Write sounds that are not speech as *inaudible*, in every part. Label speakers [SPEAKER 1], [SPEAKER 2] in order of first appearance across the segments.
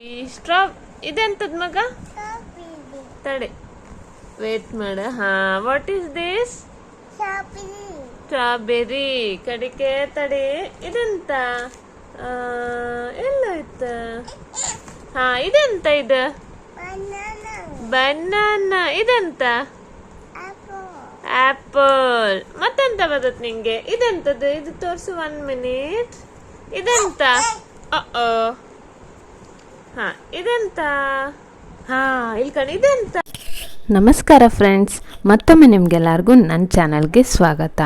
[SPEAKER 1] ಈ ಸ್ಟ್ರಾ ಇದೆಂತದ್ ಮಗ? ತಡೆ. ವೇಟ್ ಮಾಡ. ಹಾ ವಾಟ್ ಈಸ್ ದಿಸ್ ಸ್ಟ್ರಾಬೆರಿ ಕಡಿಕೆ ತಡೆ. ಇದೆಂತ? ಆ, ಎಲ್ಲ ಇತ್ತ ಹಾ ಇದೆಂತ ಇದು? ಬನಾನಾ ಇದೆಂತ? ಆಪಲ್ ಮತ್ತೆಂತ ಬದತ್ ನಿಂಗೆ? ಇದೆಂತದ್ದು? ಇದು ತೋರಿಸು ಒನ್ ಮಿನಿಟ್ ಇದೆಂತ? ಅ ಹಾ ಇದೆಂತ? ಹಾ ಇಲ್ಲಿ ಕಣ್ ಇದೆಂತ?
[SPEAKER 2] ನಮಸ್ಕಾರ ಫ್ರೆಂಡ್ಸ್ ಮತ್ತೊಮ್ಮೆ ನಿಮಗೆಲ್ಲರಿಗೂ ನನ್ನ ಚಾನಲ್ಗೆ ಸ್ವಾಗತ.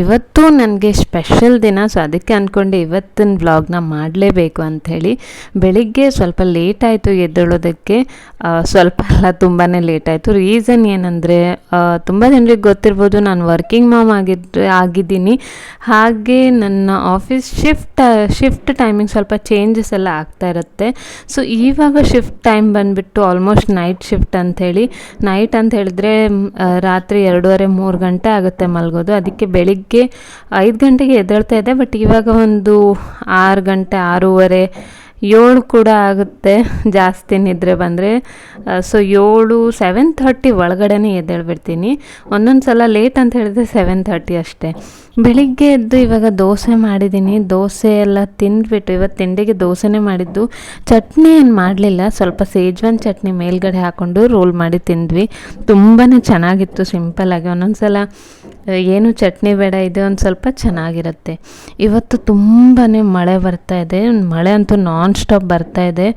[SPEAKER 2] ಇವತ್ತು ನನಗೆ ಸ್ಪೆಷಲ್ ದಿನ ಸೊ ಅದಕ್ಕೆ ಅಂದ್ಕೊಂಡು ಇವತ್ತಿನ ವ್ಲಾಗ್ನ ಮಾಡಲೇಬೇಕು ಅಂಥೇಳಿ ಬೆಳಿಗ್ಗೆ ಸ್ವಲ್ಪ ಲೇಟ್ ಆಯಿತು ಎದ್ದೇಳೋದಕ್ಕೆ ಸ್ವಲ್ಪ ಎಲ್ಲ ತುಂಬಾ ಲೇಟ್ ಆಯಿತು. ರೀಸನ್ ಏನಂದರೆ ತುಂಬ ಜನರಿಗೆ ಗೊತ್ತಿರ್ಬೋದು, ನಾನು ವರ್ಕಿಂಗ್ ಮಾಮ್ ಆಗಿದ್ದು ಆಗಿದ್ದೀನಿ. ಹಾಗೆ ನನ್ನ ಆಫೀಸ್ ಶಿಫ್ಟ್ ಶಿಫ್ಟ್ ಟೈಮಿಂಗ್ ಸ್ವಲ್ಪ ಚೇಂಜಸ್ ಎಲ್ಲ ಆಗ್ತಾ ಇರುತ್ತೆ. ಸೊ ಇವಾಗ ಶಿಫ್ಟ್ ಟೈಮ್ ಬಂದುಬಿಟ್ಟು ಆಲ್ಮೋಸ್ಟ್ ನೈಟ್ ಶಿಫ್ಟ್ ಅಂಥೇಳಿ ನೈಟ್ ಅಂತ ಹೇಳಿದ್ರೆ ರಾತ್ರಿ ಎರಡೂವರೆ, ಮೂರು ಗಂಟೆ ಆಗುತ್ತೆ ಮಲಗೋದು. ಅದಕ್ಕೆ ಬೆಳಿಗ್ಗೆ ಐದು ಗಂಟೆಗೆ ಎದ್ದೇಳ್ತಾ ಇದೆ ಬಟ್ ಇವಾಗ ಒಂದು ಆರು ಗಂಟೆ, ಆರೂವರೆ, ಏಳು ಕೂಡ ಆಗುತ್ತೆ ಜಾಸ್ತಿ ನಿದ್ರೆ ಬಂದರೆ. ಸೊ ಏಳು ಸೆವೆನ್ ಥರ್ಟಿ ಒಳಗಡೆನೇ ಎದ್ದೇಳ್ಬಿಡ್ತೀನಿ. ಒಂದೊಂದು ಸಲ ಲೇಟ್ ಅಂತ ಹೇಳಿದ್ರೆ ಸೆವೆನ್ ಥರ್ಟಿ ಅಷ್ಟೇ. ಬೆಳಿಗ್ಗೆ ಎದ್ದು ಇವಾಗ ದೋಸೆ ಮಾಡಿದ್ದೀನಿ. ದೋಸೆ ಎಲ್ಲ ತಿಂದ್ಬಿಟ್ಟು ಇವತ್ತು ತಿಂಡಿಗೆ ದೋಸೆನೇ ಮಾಡಿದ್ದು. ಚಟ್ನಿ ಏನು ಮಾಡಲಿಲ್ಲ. ಸ್ವಲ್ಪ ಸೇಜ್ವಾನ್ ಚಟ್ನಿ ಮೇಲ್ಗಡೆ ಹಾಕ್ಕೊಂಡು ರೋಲ್ ಮಾಡಿ ತಿಂದ್ವಿ. ತುಂಬಾ ಚೆನ್ನಾಗಿತ್ತು ಸಿಂಪಲ್ಲಾಗಿ ಒಂದೊಂದು ಸಲ ಏನು ಚಟ್ನಿ ಬೇಡ, ಇದೆ ಒಂದು ಸ್ವಲ್ಪ ಚೆನ್ನಾಗಿರುತ್ತೆ. ಇವತ್ತು ತುಂಬಾ ಮಳೆ ಬರ್ತಾ ಇದೆ. ಮಳೆ ಅಂತೂ ನಾನ್ ಸ್ಟಾಪ್ ಬರ್ತಾ ಇದೆ.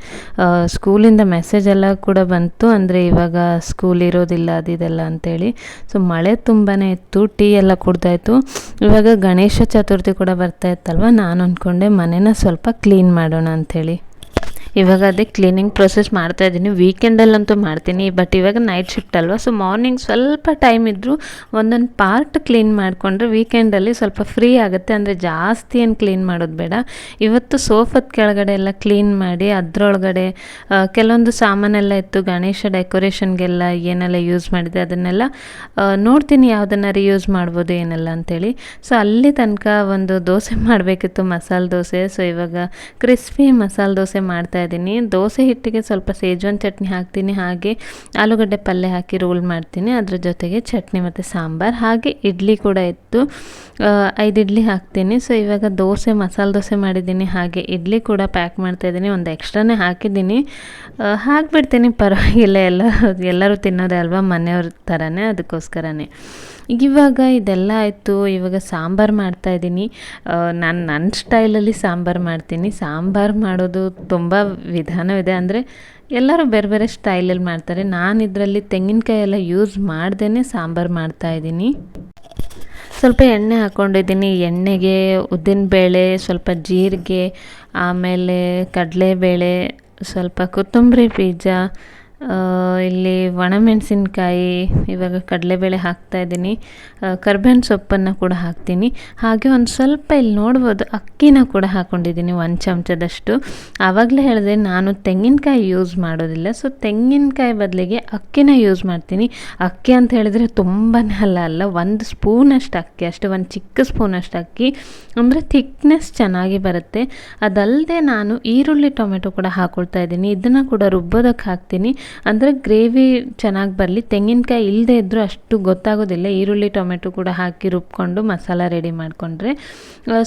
[SPEAKER 2] ಸ್ಕೂಲಿಂದ ಮೆಸೇಜ್ ಎಲ್ಲ ಕೂಡ ಬಂತು. ಅಂದರೆ ಇವಾಗ ಸ್ಕೂಲ್ ಇರೋದಿಲ್ಲ ಅದಿದೆಲ್ಲ ಅಂತೇಳಿ. ಸೊ ಮಳೆ ತುಂಬಾ ಇತ್ತು. ಟೀ ಎಲ್ಲ ಕುಡ್ದಾಯ್ತು. ಇವಾಗ ಗಣೇಶ ಚತುರ್ಥಿ ಕೂಡ ಬರ್ತಾ ಇತ್ತಲ್ವ? ನಾನು ಅಂದ್ಕೊಂಡೆ ಮನೇನ ಸ್ವಲ್ಪ ಕ್ಲೀನ್ ಮಾಡೋಣ ಅಂಥೇಳಿ. ಇವಾಗ ಅದೇ ಕ್ಲೀನಿಂಗ್ ಪ್ರೊಸೆಸ್ ಮಾಡ್ತಾ ಇದ್ದೀನಿ. ವೀಕೆಂಡಲ್ಲಂತೂ ಮಾಡ್ತೀನಿ ಬಟ್ ಇವಾಗ ನೈಟ್ ಶಿಫ್ಟ್ ಅಲ್ವಾ? ಸೊ ಮಾರ್ನಿಂಗ್ ಸ್ವಲ್ಪ ಟೈಮ್ ಇದ್ದರೂ ಒಂದೊಂದು ಪಾರ್ಟ್ ಕ್ಲೀನ್ ಮಾಡಿಕೊಂಡ್ರೆ ವೀಕೆಂಡಲ್ಲಿ ಸ್ವಲ್ಪ ಫ್ರೀ ಆಗುತ್ತೆ. ಅಂದರೆ ಜಾಸ್ತಿ ಏನು ಕ್ಲೀನ್ ಮಾಡೋದು ಬೇಡ. ಇವತ್ತು ಸೋಫದ ಕೆಳಗಡೆ ಎಲ್ಲ ಕ್ಲೀನ್ ಮಾಡಿ, ಅದರೊಳಗಡೆ ಕೆಲವೊಂದು ಸಾಮಾನೆಲ್ಲ ಇತ್ತು ಗಣೇಶ ಡೆಕೋರೇಷನ್ಗೆಲ್ಲ ಏನೆಲ್ಲ ಯೂಸ್ ಮಾಡಿದೆ, ಅದನ್ನೆಲ್ಲ ನೋಡ್ತೀನಿ ಯಾವುದನ್ನು ರಿಯೂಸ್ ಮಾಡ್ಬೋದು, ಏನೆಲ್ಲ ಅಂತೇಳಿ. ಸೊ ಅಲ್ಲಿ ತನಕ ಒಂದು ದೋಸೆ *laughs* ಮಾಡಬೇಕಿತ್ತು, ಮಸಾಲೆ ದೋಸೆ. ಸೊ ಇವಾಗ ಕ್ರಿಸ್ಪಿ ಮಸಾಲೆ ದೋಸೆ ಮಾಡ್ತಾ ಇದ್ದೀನಿ. ದೋಸೆ ಹಿಟ್ಟಿಗೆ ಸ್ವಲ್ಪ ಸೇಜ್ವಾನ್ ಚಟ್ನಿ ಹಾಕ್ತೀನಿ. ಹಾಗೆ ಆಲೂಗಡ್ಡೆ ಪಲ್ಯ ಹಾಕಿ ರೋಲ್ ಮಾಡ್ತೀನಿ. ಅದ್ರ ಜೊತೆಗೆ ಚಟ್ನಿ ಮತ್ತು ಸಾಂಬಾರು. ಹಾಗೆ ಇಡ್ಲಿ ಕೂಡ ಇತ್ತು. ಐದು ಇಡ್ಲಿ ಹಾಕ್ತೀನಿ. ಸೊ ಇವಾಗ ದೋಸೆ, ಮಸಾಲೆ ದೋಸೆ ಮಾಡಿದ್ದೀನಿ. ಹಾಗೆ ಇಡ್ಲಿ ಕೂಡ ಪ್ಯಾಕ್ ಮಾಡ್ತಾ ಇದ್ದೀನಿ. ಒಂದು ಎಕ್ಸ್ಟ್ರಾನೇ ಹಾಕಿದ್ದೀನಿ. ಹಾಕಿಬಿಡ್ತೀನಿ. ಪರವಾಗಿಲ್ಲ. ಎಲ್ಲ, ಎಲ್ಲರೂ ತಿನ್ನೋದೇ ಅಲ್ವಾ ಮನೆಯವ್ರ ಥರನೇ ಅದಕ್ಕೋಸ್ಕರನೇ. ಇವಾಗ ಇದೆಲ್ಲ ಆಯಿತು. ಇವಾಗ ಸಾಂಬಾರು ಮಾಡ್ತಾಯಿದ್ದೀನಿ ನಾನು ನನ್ನ ಸ್ಟೈಲಲ್ಲಿ ಸಾಂಬಾರು ಮಾಡ್ತೀನಿ. ಸಾಂಬಾರು ಮಾಡೋದು ತುಂಬ ವಿಧಾನವಿದೆ. ಅಂದರೆ ಎಲ್ಲರೂ ಬೇರೆ ಬೇರೆ ಸ್ಟೈಲಲ್ಲಿ ಮಾಡ್ತಾರೆ. ನಾನು ಇದರಲ್ಲಿ ತೆಂಗಿನಕಾಯಿ ಎಲ್ಲ ಯೂಸ್ ಮಾಡ್ದೇ ಸಾಂಬಾರು ಮಾಡ್ತಾಯಿದ್ದೀನಿ ಸ್ವಲ್ಪ ಎಣ್ಣೆ ಹಾಕ್ಕೊಂಡಿದ್ದೀನಿ ಎಣ್ಣೆಗೆ ಉದ್ದಿನಬೇಳೆ ಸ್ವಲ್ಪ ಜೀರಿಗೆ, ಆಮೇಲೆ ಕಡಲೆಬೇಳೆ, ಸ್ವಲ್ಪ ಕೊತ್ತಂಬರಿ ಬೀಜ ಇಲ್ಲಿ ಒಣಮೆಣಸಿನ್ಕಾಯಿ, ಇವಾಗ ಕಡಲೆಬೇಳೆ ಹಾಕ್ತಾಯಿದ್ದೀನಿ ಕರ್ಬೇವಿನ ಸೊಪ್ಪನ್ನು ಕೂಡ ಹಾಕ್ತೀನಿ. ಹಾಗೆ ಒಂದು ಸ್ವಲ್ಪ ಇಲ್ಲಿ ನೋಡ್ಬೋದು, ಅಕ್ಕಿನ ಕೂಡ ಹಾಕ್ಕೊಂಡಿದ್ದೀನಿ ಒಂದು ಚಮಚದಷ್ಟು. ಆವಾಗಲೇ ಹೇಳಿದೆ ನಾನು ತೆಂಗಿನಕಾಯಿ ಯೂಸ್ ಮಾಡೋದಿಲ್ಲ. ಸೊ ತೆಂಗಿನಕಾಯಿ ಬದಲಿಗೆ ಅಕ್ಕಿನ ಯೂಸ್ ಮಾಡ್ತೀನಿ. ಅಕ್ಕಿ ಅಂತ ಹೇಳಿದರೆ ತುಂಬಾ ಅಲ್ಲ ಅಲ್ಲ, ಒಂದು ಸ್ಪೂನಷ್ಟು ಅಕ್ಕಿ, ಅಷ್ಟು ಒಂದು ಚಿಕ್ಕ ಸ್ಪೂನಷ್ಟು ಅಕ್ಕಿ. ಅಂದರೆ ಥಿಕ್ನೆಸ್ ಚೆನ್ನಾಗಿ ಬರುತ್ತೆ. ಅದಲ್ಲದೆ ನಾನು ಈರುಳ್ಳಿ, ಟೊಮೆಟೊ ಕೂಡ ಹಾಕ್ಕೊಳ್ತಾ ಇದ್ದೀನಿ. ಇದನ್ನು ಕೂಡ ರುಬ್ಬೋದಕ್ಕೆ ಹಾಕ್ತೀನಿ. ಅಂದರೆ ಗ್ರೇವಿ ಚೆನ್ನಾಗಿ ಬರಲಿ. ತೆಂಗಿನಕಾಯಿ ಇಲ್ಲದೆ ಇದ್ದರೂ ಅಷ್ಟು ಗೊತ್ತಾಗೋದಿಲ್ಲ. ಈರುಳ್ಳಿ, ಟೊಮೆಟೊ ಕೂಡ ಹಾಕಿ ರುಬ್ಕೊಂಡು ಮಸಾಲ ರೆಡಿ ಮಾಡಿಕೊಂಡ್ರೆ.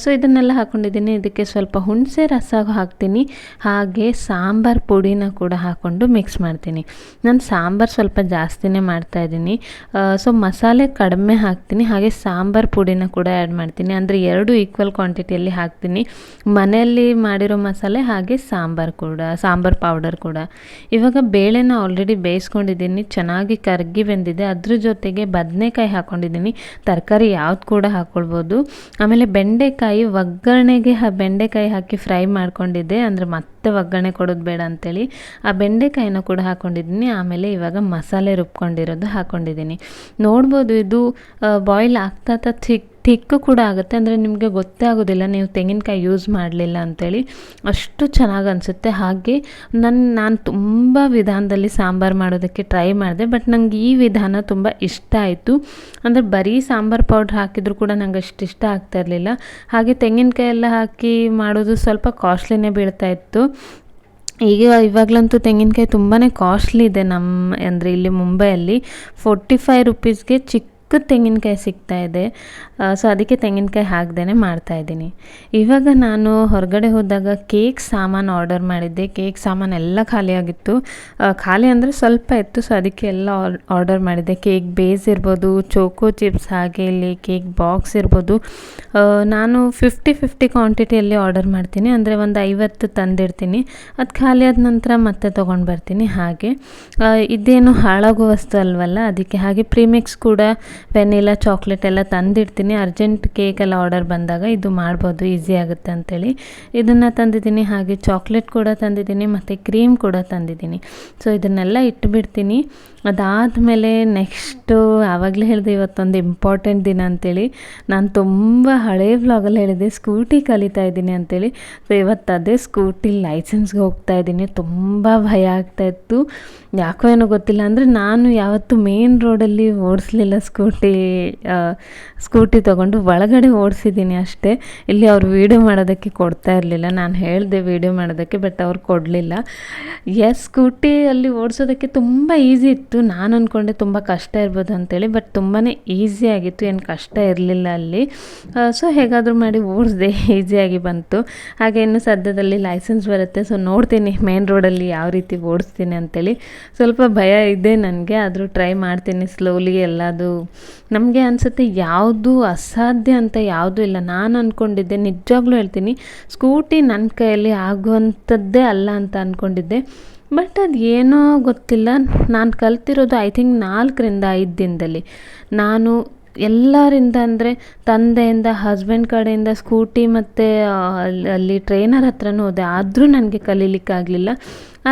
[SPEAKER 2] ಸೊ ಇದನ್ನೆಲ್ಲ ಹಾಕ್ಕೊಂಡಿದ್ದೀನಿ ಇದಕ್ಕೆ ಸ್ವಲ್ಪ ಹುಣಸೆ ರಸ ಹಾಕ್ತೀನಿ. ಹಾಗೆ ಸಾಂಬಾರು ಪುಡಿನ ಕೂಡ ಹಾಕ್ಕೊಂಡು ಮಿಕ್ಸ್ ಮಾಡ್ತೀನಿ. ನಾನು ಸಾಂಬಾರು ಸ್ವಲ್ಪ ಜಾಸ್ತಿನೇ ಮಾಡ್ತಾಯಿದ್ದೀನಿ ಸೊ ಮಸಾಲೆ ಕಡಿಮೆ ಹಾಕ್ತೀನಿ. ಹಾಗೆ ಸಾಂಬಾರು ಪುಡಿನ ಕೂಡ ಆ್ಯಡ್ ಮಾಡ್ತೀನಿ. ಅಂದರೆ ಎರಡು ಈಕ್ವಲ್ ಕ್ವಾಂಟಿಟಿಯಲ್ಲಿ ಹಾಕ್ತೀನಿ. ಮನೆಯಲ್ಲಿ ಮಾಡಿರೋ ಮಸಾಲೆ ಹಾಗೆ ಸಾಂಬಾರು ಕೂಡ, ಸಾಂಬಾರು ಪೌಡರ್ ಕೂಡ. ಇವಾಗ ಬೇಳೆನ ಆಲ್ರೆಡಿ ಬೇಯಿಸ್ಕೊಂಡಿದ್ದೀನಿ, ಚೆನ್ನಾಗಿ ಕರಗಿ ಬೆಂದಿದೆ. ಅದ್ರ ಜೊತೆಗೆ ಬದನೆಕಾಯಿ ಹಾಕ್ಕೊಂಡಿದ್ದೀನಿ ತರಕಾರಿ ಯಾವ್ದು ಕೂಡ ಹಾಕ್ಕೊಳ್ಬೋದು ಆಮೇಲೆ ಬೆಂಡೆಕಾಯಿ, ಒಗ್ಗರಣೆಗೆ ಬೆಂಡೆಕಾಯಿ ಹಾಕಿ ಫ್ರೈ ಮಾಡ್ಕೊಂಡಿದ್ದೆ. ಅಂದರೆ ಮತ್ತೆ ಒಗ್ಗರಣೆ ಕೊಡೋದು ಬೇಡ ಅಂತೇಳಿ. ಆ ಬೆಂಡೆಕಾಯಿನ ಕೂಡ ಹಾಕ್ಕೊಂಡಿದ್ದೀನಿ ಆಮೇಲೆ ಇವಾಗ ಮಸಾಲೆ ರುಬ್ಕೊಂಡಿರೋದು ಹಾಕ್ಕೊಂಡಿದ್ದೀನಿ ನೋಡ್ಬೋದು ಇದು ಬಾಯ್ಲ್ ಆಗ್ತಾ ಥಿಕ್ ಥಿಕ್ಕು ಕೂಡ ಆಗುತ್ತೆ. ಅಂದರೆ ನಿಮಗೆ ಗೊತ್ತೇ ಆಗೋದಿಲ್ಲ, ನೀವು ತೆಂಗಿನಕಾಯಿ ಯೂಸ್ ಮಾಡಲಿಲ್ಲ ಅಂತೇಳಿ. ಅಷ್ಟು ಚೆನ್ನಾಗಿ ಅನಿಸುತ್ತೆ. ಹಾಗೆ ನನ್ನ ನಾನು ತುಂಬ ವಿಧಾನದಲ್ಲಿ ಸಾಂಬಾರು ಮಾಡೋದಕ್ಕೆ ಟ್ರೈ ಮಾಡಿದೆ. ಬಟ್ ನನಗೆ ಈ ವಿಧಾನ ತುಂಬ ಇಷ್ಟ ಆಯಿತು. ಅಂದರೆ ಬರೀ ಸಾಂಬಾರು ಪೌಡ್ರ್ ಹಾಕಿದರೂ ಕೂಡ ನಂಗೆ ಅಷ್ಟು ಇಷ್ಟ ಆಗ್ತಾ ಇರಲಿಲ್ಲ. ಹಾಗೆ ತೆಂಗಿನಕಾಯಿ ಎಲ್ಲ ಹಾಕಿ ಮಾಡೋದು ಸ್ವಲ್ಪ ಕಾಸ್ಟ್ಲಿನೇ ಬೀಳ್ತಾ ಇತ್ತು. ಈಗ ಇವಾಗಲಂತೂ ತೆಂಗಿನಕಾಯಿ ತುಂಬಾ ಕಾಸ್ಟ್ಲಿ ಇದೆ ನಮ್ಮ ಅಂದರೆ ಇಲ್ಲಿ ಮುಂಬೈಯಲ್ಲಿ. ಫೋರ್ಟಿ ಫೈವ್ ರುಪೀಸ್ಗೆ ಚಿಕ್ಕ ತೆಂಗಿನಕಾಯಿ ಸಿಗ್ತಾ ಇದೆ. ಸೊ ಅದಕ್ಕೆ ತೆಂಗಿನಕಾಯಿ ಹಾಕ್ದೇ ಮಾಡ್ತಾಯಿದ್ದೀನಿ ಇವಾಗ ನಾನು ಹೊರಗಡೆ ಹೋದಾಗ ಕೇಕ್ ಸಾಮಾನು ಆರ್ಡರ್ ಮಾಡಿದ್ದೆ. ಕೇಕ್ ಸಾಮಾನು ಎಲ್ಲ ಖಾಲಿಯಾಗಿತ್ತು ಖಾಲಿ ಅಂದರೆ ಸ್ವಲ್ಪ ಇತ್ತು. ಸೊ ಅದಕ್ಕೆ ಎಲ್ಲ ಆರ್ಡರ್ ಮಾಡಿದ್ದೆ. ಕೇಕ್ ಬೇಸ್ ಇರ್ಬೋದು ಚೋಕೋ ಚಿಪ್ಸ್ ಹಾಗೆ ಇಲ್ಲಿ ಕೇಕ್ ಬಾಕ್ಸ್ ಇರ್ಬೋದು. ನಾನು ಫಿಫ್ಟಿ ಫಿಫ್ಟಿ ಕ್ವಾಂಟಿಟಿಯಲ್ಲಿ ಆರ್ಡರ್ ಮಾಡ್ತೀನಿ. ಅಂದರೆ ಒಂದು ಐವತ್ತು ತಂದಿರ್ತೀನಿ ಅದು ಖಾಲಿ ಆದ ನಂತರ ಮತ್ತೆ ತೊಗೊಂಡು ಬರ್ತೀನಿ ಹಾಗೆ. ಇದೇನು ಹಾಳಾಗುವ ವಸ್ತು ಅಲ್ವಲ್ಲ, ಅದಕ್ಕೆ ಹಾಗೆ ಪ್ರೀಮಿಕ್ಸ್ ಕೂಡ ವೆನಿಲಾ ಚಾಕ್ಲೇಟ್ ಎಲ್ಲ ತಂದಿಡ್ತೀನಿ. ಅರ್ಜೆಂಟ್ ಕೇಕ್ ಎಲ್ಲ ಆರ್ಡರ್ ಬಂದಾಗ ಇದು ಮಾಡ್ಬೋದು, ಈಸಿ ಆಗುತ್ತೆ ಅಂತೇಳಿ. ಇದನ್ನು ತಂದಿದ್ದೀನಿ, ಹಾಗೆ ಚಾಕ್ಲೇಟ್ ಕೂಡ ತಂದಿದ್ದೀನಿ, ಮತ್ತು ಕ್ರೀಮ್ ಕೂಡ ತಂದಿದ್ದೀನಿ. ಸೊ ಇದನ್ನೆಲ್ಲ ಇಟ್ಬಿಡ್ತೀನಿ. ಅದಾದಮೇಲೆ ನೆಕ್ಸ್ಟು ಆವಾಗಲೇ ಹೇಳಿದೆ, ಇವತ್ತೊಂದು ಇಂಪಾರ್ಟೆಂಟ್ ದಿನ ಅಂತೇಳಿ. ನಾನು ತುಂಬ ಹಳೆಯ ವ್ಲಾಗಲ್ಲಿ ಹೇಳಿದೆ, ಸ್ಕೂಟಿ ಕಲಿತಾ ಇದ್ದೀನಿ ಅಂತೇಳಿ. ಸೊ ಇವತ್ತು ಅದೇ ಸ್ಕೂಟಿ ಲೈಸೆನ್ಸ್ಗೆ ಹೋಗ್ತಾ ಇದ್ದೀನಿ. ತುಂಬ ಭಯ ಆಗ್ತಾಯಿತ್ತು ಯಾಕೋ ಏನೋ ಗೊತ್ತಿಲ್ಲ. ಅಂದರೆ ನಾನು ಯಾವತ್ತೂ ಮೇನ್ ರೋಡಲ್ಲಿ ಓಡಿಸ್ಲಿಲ್ಲ ಸ್ಕೂಟಿ. ಸ್ಕೂಟಿ ಸ್ಕೂಟಿ ತೊಗೊಂಡು ಒಳಗಡೆ ಓಡಿಸಿದ್ದೀನಿ ಅಷ್ಟೇ. ಇಲ್ಲಿ ಅವ್ರು ವೀಡಿಯೋ ಮಾಡೋದಕ್ಕೆ ಕೊಡ್ತಾ ಇರಲಿಲ್ಲ. ನಾನು ಹೇಳಿದೆ ವೀಡಿಯೋ ಮಾಡೋದಕ್ಕೆ ಬಟ್ ಅವ್ರು ಕೊಡಲಿಲ್ಲ. ಎಸ್ ಸ್ಕೂಟಿಯಲ್ಲಿ ಓಡಿಸೋದಕ್ಕೆ ತುಂಬ ಈಸಿ ಇತ್ತು. ನಾನು ಅಂದ್ಕೊಂಡೆ ತುಂಬ ಕಷ್ಟ ಇರ್ಬೋದು ಅಂತೇಳಿ ಬಟ್ ತುಂಬಾ ಈಸಿ ಆಗಿತ್ತು. ಏನು ಕಷ್ಟ ಇರಲಿಲ್ಲ ಅಲ್ಲಿ. ಸೊ ಹೇಗಾದರೂ ಮಾಡಿ ಓಡಿಸ್ದೆ. ಈಸಿಯಾಗಿ *laughs* ಬಂತು. ಹಾಗೆ ಇನ್ನು ಸದ್ಯದಲ್ಲಿ ಲೈಸೆನ್ಸ್ ಬರುತ್ತೆ. ಸೊ ನೋಡ್ತೀನಿ ಮೇನ್ ರೋಡಲ್ಲಿ ಯಾವ ರೀತಿ ಓಡಿಸ್ತೀನಿ ಅಂತೇಳಿ. ಸ್ವಲ್ಪ ಭಯ ಇದೆ ನನಗೆ, ಆದರೂ ಟ್ರೈ ಮಾಡ್ತೀನಿ ಸ್ಲೋಲಿ ಎಲ್ಲದು ನಮಗೆ ಅನಿಸುತ್ತೆ ಯಾವುದು ಅಸಾಧ್ಯ ಅಂತ ಯಾವುದೂ ಇಲ್ಲ. ನಾನು ಅಂದ್ಕೊಂಡಿದ್ದೆ ನಿಜವಾಗ್ಲೂ ಹೇಳ್ತೀನಿ, ಸ್ಕೂಟಿ ನನ್ನ ಕೈಯಲ್ಲಿ ಆಗುವಂಥದ್ದೇ ಅಲ್ಲ ಅಂತ ಅಂದ್ಕೊಂಡಿದ್ದೆ ಬಟ್ ಅದು ಏನೋ ಗೊತ್ತಿಲ್ಲ. ನಾನು ಕಲ್ತಿರೋದು ಐ ಥಿಂಕ್ ನಾಲ್ಕರಿಂದ ಐದು ದಿನದಲ್ಲಿ. ನಾನು ಎಲ್ಲರಿಂದ ಅಂದರೆ ತಂದೆಯಿಂದ ಹಸ್ಬೆಂಡ್ ಕಡೆಯಿಂದ ಸ್ಕೂಟಿ ಮತ್ತು ಅಲ್ಲಿ ಅಲ್ಲಿ ಟ್ರೈನರ್ ಹತ್ರನೂ ಹೋದೆ. ಆದರೂ ನನಗೆ ಕಲೀಲಿಕ್ಕಾಗಲಿಲ್ಲ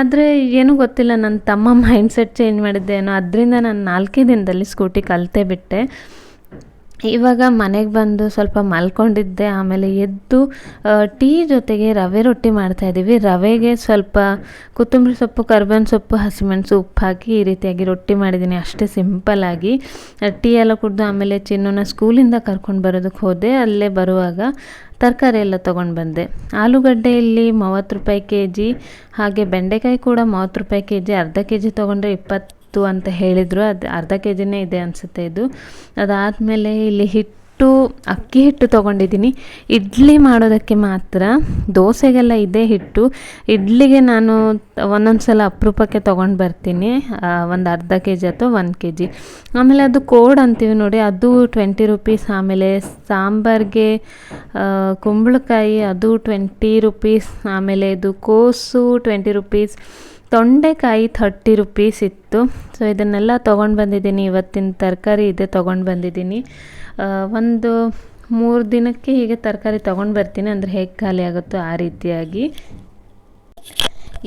[SPEAKER 2] ಆದರೆ ಏನೂ ಗೊತ್ತಿಲ್ಲ ನನ್ನ ತಮ್ಮ *laughs* ಮೈಂಡ್ಸೆಟ್ ಚೇಂಜ್ ಮಾಡಿದ್ದೆ ಏನೋ ಅದರಿಂದ ನಾನು ನಾಲ್ಕೇ ದಿನದಲ್ಲಿ ಸ್ಕೂಟಿ ಕಲಿತೇ ಬಿಟ್ಟೆ. ಇವಾಗ ಮನೆಗೆ ಬಂದು ಸ್ವಲ್ಪ ಮಲ್ಕೊಂಡಿದ್ದೆ, ಆಮೇಲೆ ಎದ್ದು ಟೀ ಜೊತೆಗೆ ರವೆ ರೊಟ್ಟಿ ಮಾಡ್ತಾಯಿದ್ದೀವಿ ರವೆಗೆ ಸ್ವಲ್ಪ ಕೊತ್ತಂಬರಿ ಸೊಪ್ಪು, ಕರ್ಬೇವಿನ ಸೊಪ್ಪು, ಹಸಿಮೆಣಸು ಉಪ್ಪು ಹಾಕಿ ಈ ರೀತಿಯಾಗಿ ರೊಟ್ಟಿ ಮಾಡಿದ್ದೀನಿ. ಅಷ್ಟೇ ಸಿಂಪಲ್ಲಾಗಿ ಟೀ ಎಲ್ಲ ಕುಡಿದು ಆಮೇಲೆ ಚಿನ್ನನ ಸ್ಕೂಲಿಂದ ಕರ್ಕೊಂಡು ಬರೋದಕ್ಕೆ ಹೋದೆ. ಅಲ್ಲೇ ಬರುವಾಗ ತರಕಾರಿ ಎಲ್ಲ ತೊಗೊಂಡು ಬಂದೆ. ಆಲೂಗಡ್ಡೆ ಇಲ್ಲಿ ಮೂವತ್ತು ರೂಪಾಯಿ ಕೆ ಜಿ ಹಾಗೆ ಬೆಂಡೆಕಾಯಿ ಕೂಡ ಮೂವತ್ತು ರೂಪಾಯಿ ಕೆ ಜಿ ಅರ್ಧ ಕೆ ಜಿ ತೊಗೊಂಡ್ರೆ ಇಪ್ಪತ್ತು ಅಂತ ಹೇಳಿದರು. ಅದು ಅರ್ಧ ಕೆ ಜಿನೇ ಇದೆ ಅನಿಸುತ್ತೆ ಇದು. ಅದಾದಮೇಲೆ ಇಲ್ಲಿ ಹಿಟ್ಟು, ಅಕ್ಕಿ ಹಿಟ್ಟು ತೊಗೊಂಡಿದ್ದೀನಿ. ಇಡ್ಲಿ ಮಾಡೋದಕ್ಕೆ ಮಾತ್ರ ದೋಸೆಗೆಲ್ಲ ಇದೆ ಹಿಟ್ಟು. ಇಡ್ಲಿಗೆ ನಾನು ಒಂದೊಂದು ಸಲ ಅಪರೂಪಕ್ಕೆ ತೊಗೊಂಡು ಬರ್ತೀನಿ. ಒಂದು ಅರ್ಧ ಕೆ ಜಿ ಅಥವಾ ಒಂದು ಕೆ ಜಿ ಆಮೇಲೆ ಅದು ಕೋಡ್ ಅಂತೀವಿ ನೋಡಿ, ಅದು ಟ್ವೆಂಟಿ ರುಪೀಸ್. ಆಮೇಲೆ ಸಾಂಬಾರ್ಗೆ ಕುಂಬಳಕಾಯಿ ಅದು ಟ್ವೆಂಟಿ ರುಪೀಸ್. ಆಮೇಲೆ ಇದು ಕೋಸು ಟ್ವೆಂಟಿ ರುಪೀಸ್. ತೊಂಡೆಕಾಯಿ ಥರ್ಟಿ ರುಪೀಸ್ ಇತ್ತು. ಸೊ ಇದನ್ನೆಲ್ಲ ತೊಗೊಂಡು ಬಂದಿದ್ದೀನಿ. ಇವತ್ತಿನ ತರಕಾರಿ ಇದೆ, ತೊಗೊಂಡು ಬಂದಿದ್ದೀನಿ. ಒಂದು ಮೂರು ದಿನಕ್ಕೆ ಹೀಗೆ ತರಕಾರಿ ತೊಗೊಂಡು ಬರ್ತೀನಿ. ಅಂದರೆ ಹೇಗೆ ಖಾಲಿ ಆಗುತ್ತೋ ಆ ರೀತಿಯಾಗಿ.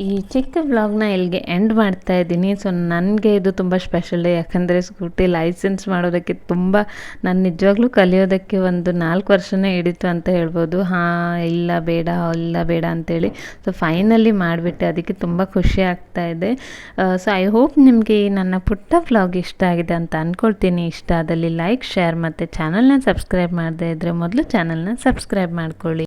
[SPEAKER 2] ಈ ಚಿಕ್ಕ ವ್ಲಾಗ್ನ ಇಲ್ಲಿಗೆ ಎಂಡ್ ಮಾಡ್ತಾ ಇದ್ದೀನಿ. ಸೊ ನನಗೆ ಇದು ತುಂಬ ಸ್ಪೆಷಲ್ ಯಾಕಂದರೆ ಸ್ಕೂಟಿ ಲೈಸೆನ್ಸ್ ಮಾಡೋದಕ್ಕೆ ತುಂಬ ನಾನು ನಿಜವಾಗ್ಲೂ ಕಲಿಯೋದಕ್ಕೆ ಒಂದು ನಾಲ್ಕು ವರ್ಷನೇ ಹಿಡಿತು ಅಂತ ಹೇಳ್ಬೋದು. ಹಾಂ, ಇಲ್ಲ ಬೇಡ ಇಲ್ಲ ಬೇಡ ಅಂತೇಳಿ. ಸೊ ಫೈನಲಿ ಮಾಡಿಬಿಟ್ಟೆ. ಅದಕ್ಕೆ ತುಂಬ ಖುಷಿ ಆಗ್ತಾ ಇದೆ. ಸೊ ಐ ಹೋಪ್ ನಿಮಗೆ ನನ್ನ ಪುಟ್ಟ ವ್ಲಾಗ್ ಇಷ್ಟ ಆಗಿದೆ ಅಂತ ಅಂದ್ಕೊಳ್ತೀನಿ ಇಷ್ಟ ಆದಲ್ಲಿ ಲೈಕ್ ಶೇರ್ ಮತ್ತು ಚಾನಲ್ನ ಸಬ್ಸ್ಕ್ರೈಬ್ ಮಾಡದೇ ಇದ್ದರೆ ಮೊದಲು ಚಾನಲ್ನ ಸಬ್ಸ್ಕ್ರೈಬ್ ಮಾಡ್ಕೊಳ್ಳಿ.